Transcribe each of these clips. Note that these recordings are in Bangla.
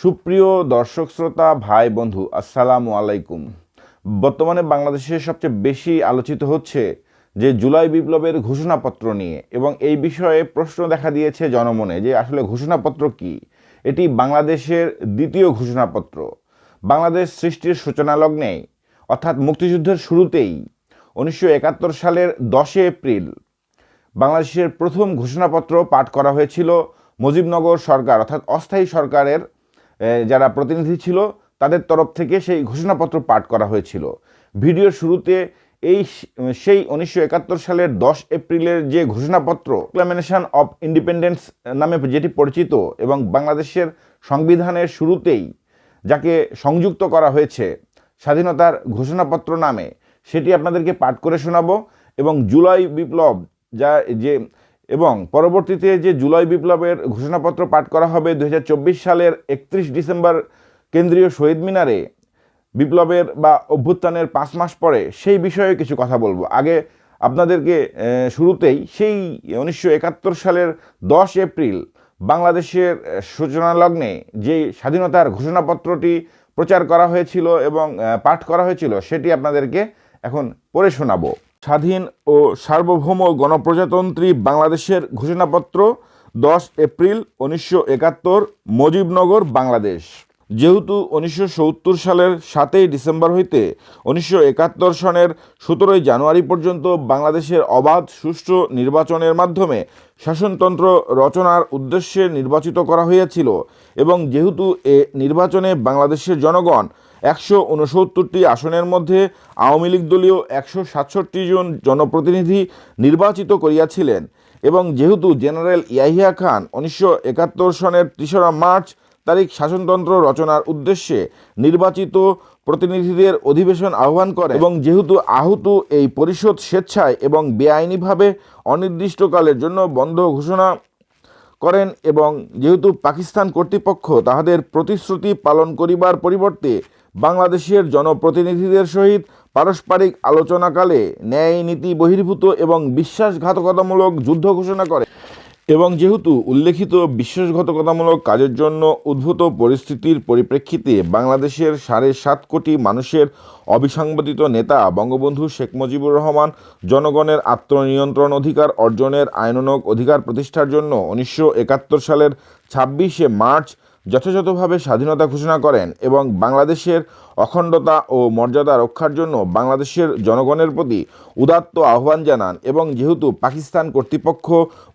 সুপ্রিয় দর্শক, শ্রোতা, ভাই, বন্ধু, আসসালামু আলাইকুম। বর্তমানে বাংলাদেশে সবচেয়ে বেশি আলোচিত হচ্ছে যে জুলাই বিপ্লবের ঘোষণাপত্র নিয়ে এবং এই বিষয়ে প্রশ্ন দেখা দিয়েছে জনমনে যে আসলে ঘোষণাপত্র কি? এটি বাংলাদেশের দ্বিতীয় ঘোষণাপত্র। বাংলাদেশ সৃষ্টির সূচনা লগ্নেই, অর্থাৎ মুক্তিযুদ্ধের শুরুতেই, উনিশশো একাত্তর সালের দশে এপ্রিল, বাংলাদেশের প্রথম ঘোষণাপত্র পাঠ করা হয়েছিল মুজিবনগর সরকার, অর্থাৎ অস্থায়ী সরকারের যারা প্রতিনিধি ছিল, তাদের তরফ থেকে সেই ঘোষণাপত্র পাঠ করা হয়েছিল। ভিডিওর শুরুতে এই সেই উনিশশো একাত্তর সালের দশ এপ্রিলের যে ঘোষণাপত্র ক্লামিনেশন অফ ইন্ডিপেন্ডেন্স নামে যেটি পরিচিত এবং বাংলাদেশের সংবিধানের শুরুতেই যাকে সংযুক্ত করা হয়েছে, স্বাধীনতার ঘোষণাপত্র নামে, সেটি আপনাদেরকে পাঠ করে শোনাব এবং জুলাই বিপ্লব যা, যে এবং পরবর্তীতে যে জুলাই বিপ্লবের ঘোষণাপত্র পাঠ করা হবে দু হাজার চব্বিশ সালের একত্রিশ ডিসেম্বর কেন্দ্রীয় শহীদ মিনারে বিপ্লবের বা অভ্যুত্থানের পাঁচ মাস পরে সেই বিষয়ে কিছু কথা বলব। আগে আপনাদেরকে শুরুতেই সেই উনিশশো একাত্তর সালের দশ এপ্রিল বাংলাদেশের সূচনা লগ্নে যে স্বাধীনতার ঘোষণাপত্রটি প্রচার করা হয়েছিল এবং পাঠ করা হয়েছিল সেটি আপনাদেরকে এখন পড়ে শোনাবো। স্বাধীন ও সার্বভৌম গণপ্রজাতন্ত্রী বাংলাদেশের ঘোষণাপত্র দশ এপ্রিল উনিশশো একাত্তর, মুজিবনগর, বাংলাদেশ। যেহেতু উনিশশো সত্তর সালের সাতই ডিসেম্বর হইতে উনিশশো একাত্তর সনের সতেরোই জানুয়ারি পর্যন্ত বাংলাদেশের অবাধ, সুষ্ঠু নির্বাচনের মাধ্যমে শাসনতন্ত্র রচনার উদ্দেশ্যে নির্বাচিত করা হইয়াছিল এবং যেহেতু এ নির্বাচনে বাংলাদেশের জনগণ একশো উনসত্তরটি আসনের মধ্যে আওয়ামী লীগ দলীয় একশো সাতষট্টি জন জনপ্রতিনিধি নির্বাচিত করিয়াছিলেন এবং যেহেতু জেনারেল ইয়াহিয়া খান উনিশশো একাত্তর সনের তেসরা মার্চ তারিখ শাসনতন্ত্র রচনার উদ্দেশ্যে নির্বাচিত প্রতিনিধিদের অধিবেশন আহ্বান করে এবং যেহেতু আহত এই পরিষদ স্বেচ্ছায় এবং বেআইনিভাবে অনির্দিষ্টকালের জন্য বন্ধ ঘোষণা করেন এবং যেহেতু পাকিস্তান কর্তৃপক্ষ তাহাদের প্রতিশ্রুতি পালন করিবার পরিবর্তে বাংলাদেশের জনপ্রতিনিধিদের সহিত পারস্পরিক আলোচনাকালে ন্যায় নীতি বহির্ভূত এবং বিশ্বাসঘাতকতামূলক যুদ্ধ ঘোষণা করে। এবং যেহেতু উল্লেখিত বিশ্বাসঘাতকতামূলক কাজের জন্য উদ্ভূত পরিস্থিতির পরিপ্রেক্ষিতে বাংলাদেশের সাড়ে সাত কোটি মানুষের অবিসংবাদিত নেতা বঙ্গবন্ধু শেখ মুজিবুর রহমান জনগণের আত্মনিয়ন্ত্রণ অধিকার অর্জনের আইনানুগ অধিকার প্রতিষ্ঠার জন্য উনিশশো একাত্তর সালের ছাব্বিশে মার্চ যথাযথভাবে স্বাধীনতা ঘোষণা করেন এবং বাংলাদেশের অখণ্ডতা ও মর্যাদা রক্ষার জন্য বাংলাদেশের জনগণের প্রতি উদাত্ত আহ্বান জানান এবং যেহেতু পাকিস্তান কর্তৃপক্ষ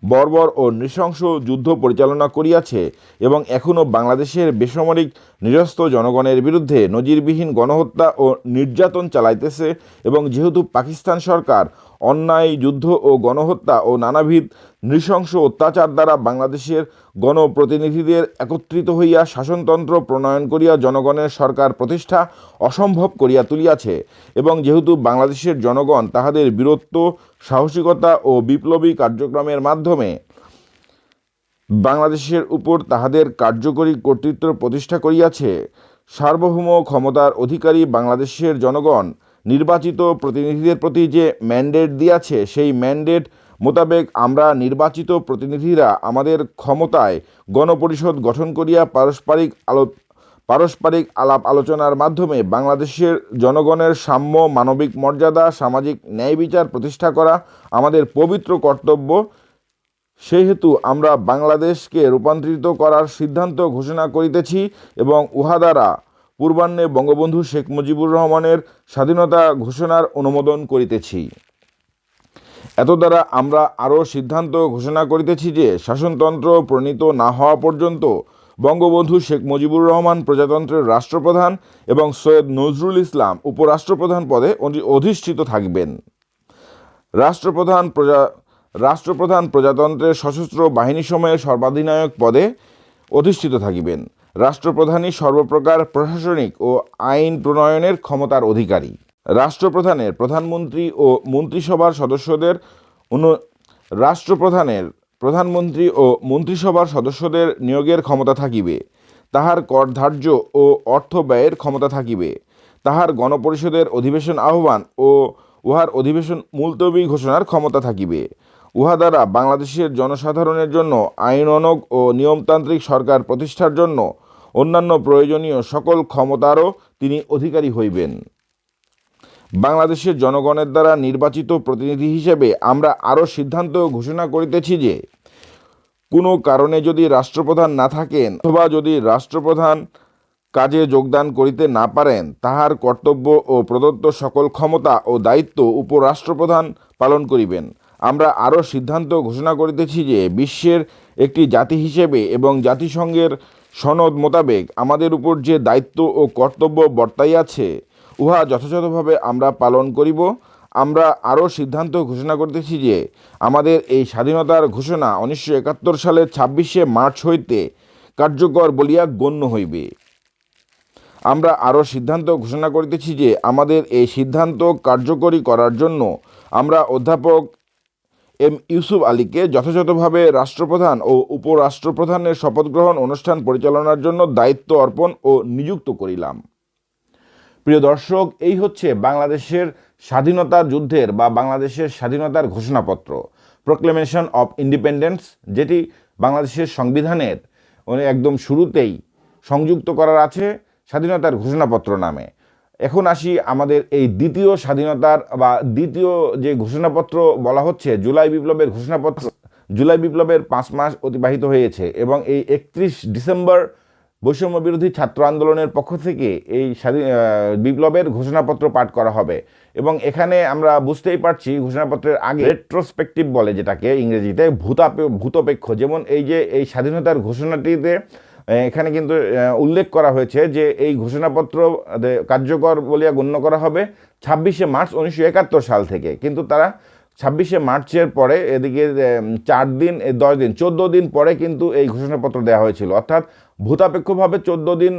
বর্বর ও নৃশংস যুদ্ধ পরিচালনা করিয়াছে এবং এখনও বাংলাদেশের বেসামরিক নিরস্ত জনগণের বিরুদ্ধে নজিরবিহীন গণহত্যা ও নির্যাতন চালাইতেছে এবং যেহেতু পাকিস্তান সরকার অন্যায়, যুদ্ধ ও গণহত্যা ও নানাবিধ নৃশংস অত্যাচার দ্বারা বাংলাদেশের গণপ্রতিনিধিদের একত্রিত হইয়া শাসনতন্ত্র প্রণয়ন করিয়া জনগণের সরকার প্রতিষ্ঠা অসম্ভব করিয়া তুলিয়াছে এবং যেহেতু বাংলাদেশের জনগণ তাহাদের বীরত্ব, সাহসিকতা ও বিপ্লবী কার্যক্রমের মাধ্যমে বাংলাদেশের উপর তাহাদের কার্যকরী কর্তৃত্ব প্রতিষ্ঠা করিয়াছে, সার্বভৌম ক্ষমতার অধিকারী বাংলাদেশের জনগণ নির্বাচিত প্রতিনিধিদের প্রতি যে ম্যান্ডেট দিয়াছে, সেই ম্যান্ডেট মোতাবেক আমরা নির্বাচিত প্রতিনিধিরা আমাদের ক্ষমতায় গণপরিষদ গঠন করিয়া পারস্পরিক আলো, পারস্পরিক আলাপ আলোচনার মাধ্যমে বাংলাদেশের জনগণের সাম্য, মানবিক মর্যাদা, সামাজিক ন্যায় বিচার প্রতিষ্ঠা করা আমাদের পবিত্র কর্তব্য। সেহেতু আমরা বাংলাদেশকে রূপান্তরিত করার সিদ্ধান্ত ঘোষণা করিতেছি এবং উহা দ্বারা পূর্বাহ্নে বঙ্গবন্ধু শেখ মুজিবুর রহমানের স্বাধীনতা ঘোষণার অনুমোদন করিতেছি। এত দ্বারা আমরা আরও সিদ্ধান্ত ঘোষণা করিতেছি যে শাসনতন্ত্র প্রণীত না হওয়া পর্যন্ত বঙ্গবন্ধু শেখ মুজিবুর রহমান প্রজাতন্ত্রের রাষ্ট্রপ্রধান এবং সৈয়দ নজরুল ইসলাম উপরাষ্ট্রপ্রধান পদে অধিষ্ঠিত থাকবেন। রাষ্ট্রপ্রধান প্রজা রাষ্ট্রপ্রধান প্রজাতন্ত্রের সশস্ত্র বাহিনী সময়ে সর্বাধিনায়ক পদে অধিষ্ঠিত থাকিবেন। রাষ্ট্রপ্রধানই সর্বপ্রকার প্রশাসনিক ও আইন প্রণয়নের ক্ষমতার অধিকারী। রাষ্ট্রপ্রধানের প্রধানমন্ত্রী ও মন্ত্রিসভার সদস্যদের রাষ্ট্রপ্রধানের প্রধানমন্ত্রী ও মন্ত্রিসভার সদস্যদের নিয়োগের ক্ষমতা থাকিবে। তাহার কর ধার্য ও অর্থ ব্যয়ের ক্ষমতা থাকিবে। তাহার গণপরিষদের অধিবেশন আহ্বান ও উহার অধিবেশন মুলতবি ঘোষণার ক্ষমতা থাকিবে। উহা দ্বারা বাংলাদেশের জনসাধারণের জন্য আইনানুগ ও নিয়মতান্ত্রিক সরকার প্রতিষ্ঠার জন্য অন্যান্য প্রয়োজনীয় সকল ক্ষমতারও তিনি অধিকারী হইবেন। বাংলাদেশের জনগণের দ্বারা নির্বাচিত প্রতিনিধি হিসেবে আমরা আরও সিদ্ধান্ত ঘোষণা করিতেছি যে, কোনো কারণে যদি রাষ্ট্রপ্রধান না থাকেন অথবা যদি রাষ্ট্রপ্রধান কাজে যোগদান করিতে না পারেন, তাহার কর্তব্য ও প্রদত্ত সকল ক্ষমতা ও দায়িত্ব উপরাষ্ট্রপ্রধান পালন করিবেন। আমরা আরও সিদ্ধান্ত ঘোষণা করিতেছি যে বিশ্বের একটি জাতি হিসেবে এবং জাতিসংঘের সনদ মোতাবেক আমাদের উপর যে দায়িত্ব ও কর্তব্য বর্তাইয়াছে উহা যথাযথভাবে আমরা পালন করিব। আমরা আরও সিদ্ধান্ত ঘোষণা করতেছি যে আমাদের এই স্বাধীনতার ঘোষণা উনিশশো একাত্তর সালের ছাব্বিশে মার্চ হইতে কার্যকর বলিয়া গণ্য হইবে। আমরা আরও সিদ্ধান্ত ঘোষণা করিতেছি যে আমাদের এই সিদ্ধান্ত কার্যকরী করার জন্য আমরা অধ্যাপক এম ইউসুফ আলীকে যথাযথভাবে রাষ্ট্রপ্রধান ও উপরাষ্ট্রপ্রধানের শপথ গ্রহণ অনুষ্ঠান পরিচালনার জন্য দায়িত্ব অর্পণ ও নিযুক্ত করিলাম। প্রিয় দর্শক, এই হচ্ছে বাংলাদেশের স্বাধীনতা যুদ্ধের বা বাংলাদেশের স্বাধীনতার ঘোষণাপত্র প্রোক্লেমেশন অফ ইন্ডিপেন্ডেন্স যেটি বাংলাদেশের সংবিধানের মানে একদম শুরুতেই সংযুক্ত করার আছে স্বাধীনতার ঘোষণাপত্র নামে। এখন আসি আমাদের এই দ্বিতীয় স্বাধীনতার বা দ্বিতীয় যে ঘোষণাপত্র বলা হচ্ছে, জুলাই বিপ্লবের ঘোষণাপত্র, জুলাই বিপ্লবের পাঁচ মাস অতিবাহিত হয়েছে এবং এই একত্রিশ ডিসেম্বর বৈষম্য বিরোধী ছাত্র আন্দোলনের পক্ষ থেকে এই স্বাধীন বিপ্লবের ঘোষণাপত্র পাঠ করা হবে। এবং এখানে আমরা বুঝতেই পারছি ঘোষণাপত্রের আগে রেট্রোস্পেক্টিভ বলে যেটাকে ইংরেজিতে ভূতাপে, ভূতপেক্ষ। যেমন এই যে এই স্বাধীনতার ঘোষণাটিতে এখানে কিন্তু উল্লেখ করা হয়েছে যে এই ঘোষণাপত্র কার্যকর বলিয়া গণ্য করা হবে ছাব্বিশে মার্চ উনিশশো একাত্তর সাল থেকে। কিন্তু তারা ছাব্বিশে মার্চের পরে এদিকে চার দিন দশ দিন, চোদ্দ দিন পরে কিন্তু এই ঘোষণাপত্র দেওয়া হয়েছিল। অর্থাৎ ভূতাপেক্ষভাবে চোদ্দ দিন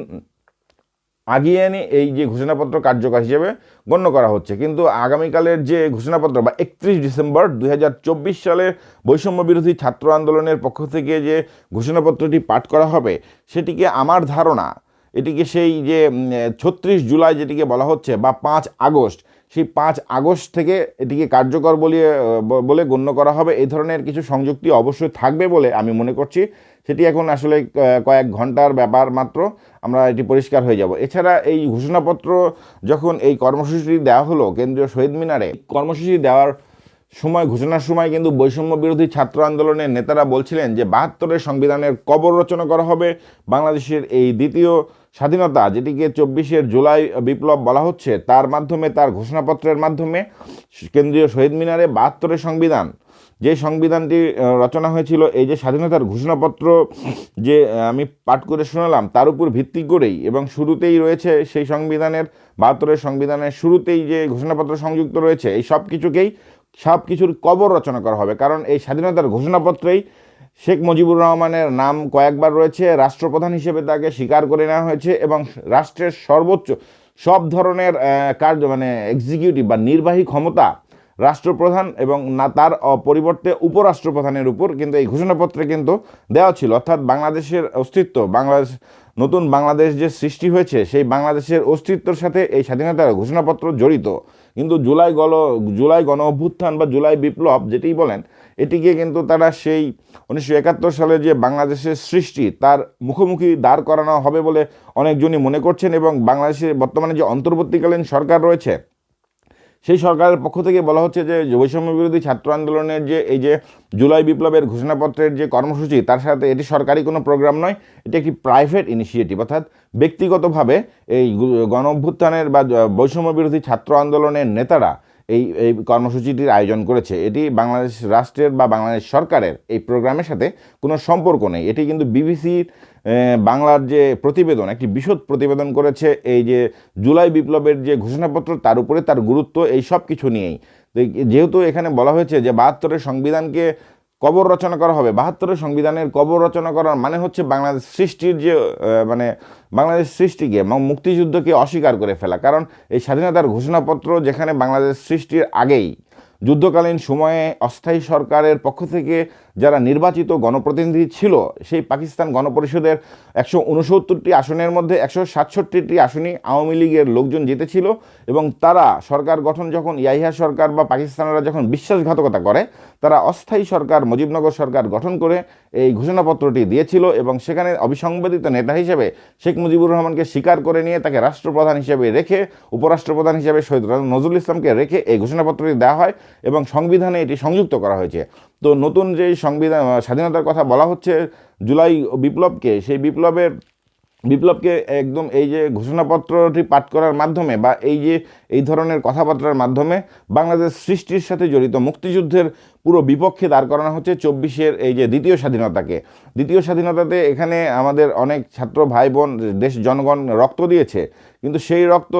আগিয়ে এনে এই যে ঘোষণাপত্র কার্যকর হিসেবে গণ্য করা হচ্ছে। কিন্তু আগামীকালের যে ঘোষণাপত্র বা একত্রিশ ডিসেম্বর দুই হাজার চব্বিশ সালে বৈষম্য বিরোধী ছাত্র আন্দোলনের পক্ষ থেকে যে ঘোষণাপত্রটি পাঠ করা হবে, সেটিকে আমার ধারণা, এটিকে সেই যে ছত্রিশ জুলাই যেটিকে বলা হচ্ছে বা পাঁচ আগস্ট, সেই পাঁচ আগস্ট থেকে এটিকে কার্যকর বলে বলে গণ্য করা হবে। এই ধরনের কিছু সংযুক্তি অবশ্যই থাকবে বলে আমি মনে করছি। সেটি এখন আসলে কয়েক ঘণ্টার ব্যাপার মাত্র আমরা এটি পরিষ্কার হয়ে যাব। এছাড়া এই ঘোষণাপত্র যখন এই কর্মসূচিটি দেওয়া হলো কেন্দ্রীয় শহীদ মিনারে, কর্মসূচি দেওয়ার সময়, ঘোষণার সময় কিন্তু বৈষম্য বিরোধী ছাত্র আন্দোলনের নেতারা বলছিলেন যে বাহাত্তরের সংবিধানের কবর রচনা করা হবে। বাংলাদেশের এই দ্বিতীয় স্বাধীনতা, যেটিকে চব্বিশের জুলাই বিপ্লব বলা হচ্ছে, তার মাধ্যমে, তার ঘোষণাপত্রের মাধ্যমে, কেন্দ্রীয় শহীদ মিনারে বাহাত্তরের সংবিধান যে সংবিধানটি রচনা হয়েছিল, এই যে স্বাধীনতার ঘোষণাপত্র যে আমি পাঠ করে শোনালাম, তার উপর ভিত্তি করেই এবং শুরুতেই রয়েছে সেই সংবিধানের, বাহাত্তরের সংবিধানের শুরুতেই যে ঘোষণাপত্র সংযুক্ত রয়েছে, এই সব কিছুকেই, সব কিছুর কবর রচনা করা হবে। কারণ এই স্বাধীনতার ঘোষণাপত্রেই শেখ মুজিবুর রহমানের নাম কয়েকবার রয়েছে, রাষ্ট্রপ্রধান হিসেবে তাকে স্বীকার করে নেওয়া হয়েছে এবং রাষ্ট্রের সর্বোচ্চ সব ধরনের কার্য মানে এক্সিকিউটিভ বা নির্বাহী ক্ষমতা রাষ্ট্রপ্রধান এবং না তার পরিবর্তে উপরাষ্ট্রপ্রধানের উপর কিন্তু এই ঘোষণাপত্রে কিন্তু দেওয়া ছিল। অর্থাৎ বাংলাদেশের অস্তিত্ব, বাংলাদেশ, নতুন বাংলাদেশ যে সৃষ্টি হয়েছে, সেই বাংলাদেশের অস্তিত্বের সাথে এই স্বাধীনতার ঘোষণাপত্র জড়িত। কিন্তু জুলাই গল, জুলাই গণ অভ্যুত্থান বা জুলাই বিপ্লব যেটি বলেন, এটিকে কিন্তু তারা সেই উনিশশো একাত্তর সালে যে বাংলাদেশের সৃষ্টি, তার মুখোমুখি দাঁড় করানো হবে বলে অনেকজনই মনে করছেন এবং বাংলাদেশের বর্তমানে যে অন্তর্বর্তীকালীন সরকার রয়েছে সেই সরকারের পক্ষ থেকে বলা হচ্ছে যে বৈষম্য বিরোধী ছাত্র আন্দোলনের যে এই যে জুলাই বিপ্লবের ঘোষণাপত্রের যে কর্মসূচি, তার সাথে এটি সরকারি কোনো প্রোগ্রাম নয়, এটি একটি প্রাইভেট ইনিশিয়েটিভ অর্থাৎ ব্যক্তিগতভাবে এই গণ অভ্যুত্থানের বা বৈষম্য বিরোধী ছাত্র আন্দোলনের নেতারা এই এই কর্মসূচিটির আয়োজন করেছে, এটি বাংলাদেশ রাষ্ট্রের বা বাংলাদেশ সরকারের এই প্রোগ্রামের সাথে কোনো সম্পর্ক নেই। এটি কিন্তু বিবিসির বাংলার যে প্রতিবেদন, একটি বিশদ প্রতিবেদন করেছে, এই যে জুলাই বিপ্লবের যে ঘোষণাপত্র, তার উপরে তার গুরুত্ব, এই সব কিছু নিয়েই যেহেতু এখানে বলা হয়েছে যে বাহাত্তরের সংবিধানকে কবর রচনা করা হবে। বাহাত্তরের সংবিধানের কবর রচনা করার মানে হচ্ছে বাংলাদেশ সৃষ্টির যে মানে বাংলাদেশ সৃষ্টিকে এবং মুক্তিযুদ্ধকে অস্বীকার করে ফেলা। কারণ এই স্বাধীনতার ঘোষণাপত্র যেখানে বাংলাদেশ সৃষ্টির আগেই যুদ্ধকালীন সময়ে অস্থায়ী সরকারের পক্ষ থেকে যারা নির্বাচিত গণপ্রতিনিধি ছিল, সেই পাকিস্তান গণপরিষদের একশো উনসত্তরটি আসনের মধ্যে একশো সাতষট্টিটি আসনই আওয়ামী লীগের লোকজন জিতেছিল এবং তারা সরকার গঠন যখন ইয়াহিয়া সরকার বা পাকিস্তানরা যখন বিশ্বাসঘাতকতা করে, তারা অস্থায়ী সরকার, মুজিবনগর সরকার গঠন করে এই ঘোষণাপত্রটি দিয়েছিল এবং সেখানে অবিসংবাদিত নেতা হিসেবে শেখ মুজিবুর রহমানকে স্বীকার করে নিয়ে তাকে রাষ্ট্রপ্রধান হিসেবে রেখে, উপরাষ্ট্রপ্রধান হিসেবে শহীদ নজরুল ইসলামকে রেখে এই ঘোষণাপত্রটি দেওয়া হয় এবং সংবিধানে এটি সংযুক্ত করা হয়েছে। তো নতুন যে সংবিধান স্বাধীনতার কথা বলা হচ্ছে জুলাই বিপ্লবকে সেই বিপ্লবের বিপ্লবকে একদম এই যে ঘোষণাপত্রটি পাঠ করার মাধ্যমে বা এই যে, এই ধরনের কথাবার্তার মাধ্যমে বাংলাদেশ সৃষ্টির সাথে জড়িত মুক্তিযুদ্ধের পুরো বিপক্ষে দাঁড় করানো হচ্ছে চব্বিশের এই যে দ্বিতীয় স্বাধীনতাকে। দ্বিতীয় স্বাধীনতাতে এখানে আমাদের অনেক ছাত্র ভাই বোন দেশ জনগণ রক্ত দিয়েছে। কিন্তু সেই রক্ত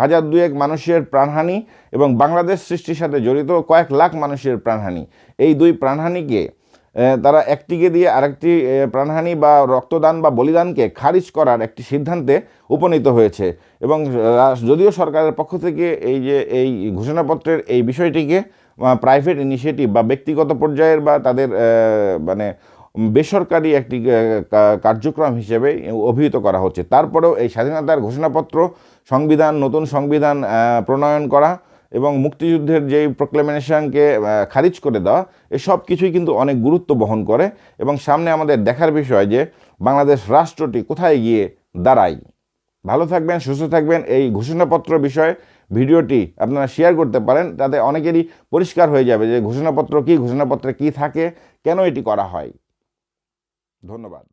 হাজার দুয়েক মানুষের প্রাণহানি এবং বাংলাদেশ সৃষ্টির সাথে জড়িত কয়েক লাখ মানুষের প্রাণহানি। এই দুই প্রাণহানিকে তারা একটিকে দিয়ে আরেকটি প্রাণহানি বা রক্তদান বা বলিদানকে খারিজ করার একটি সিদ্ধান্তে উপনীত হয়েছে। এবং যদিও সরকারের পক্ষ থেকে এই যে, এই ঘোষণাপত্রের এই বিষয়টিকে প্রাইভেট ইনিশিয়েটিভ বা ব্যক্তিগত পর্যায়ের বা তাদের মানে বেসরকারি একটি কার্যক্রম হিসেবে অভিহিত করা হচ্ছে। তারপরেও এই স্বাধীনতার ঘোষণাপত্র, সংবিধান, নতুন সংবিধান প্রণয়ন করা এবং মুক্তিযুদ্ধের যেই প্রোক্লেমেশনকে খারিজ করে দেওয়া, এসব কিছুই কিন্তু অনেক গুরুত্ব বহন করে। এবং সামনে আমাদের দেখার বিষয় যে, বাংলাদেশ রাষ্ট্রটি কোথায় গিয়ে দাঁড়ায়। ভালো থাকবেন, সুস্থ থাকবেন, এই ঘোষণাপত্র বিষয়ে ভিডিওটি আপনারা শেয়ার করতে পারেন, তাতে অনেকেরই পরিষ্কার হয়ে যাবে যে, ঘোষণাপত্র কী, ঘোষণাপত্রে কী থাকে, কেন এটি করা হয়। ধন্যবাদ।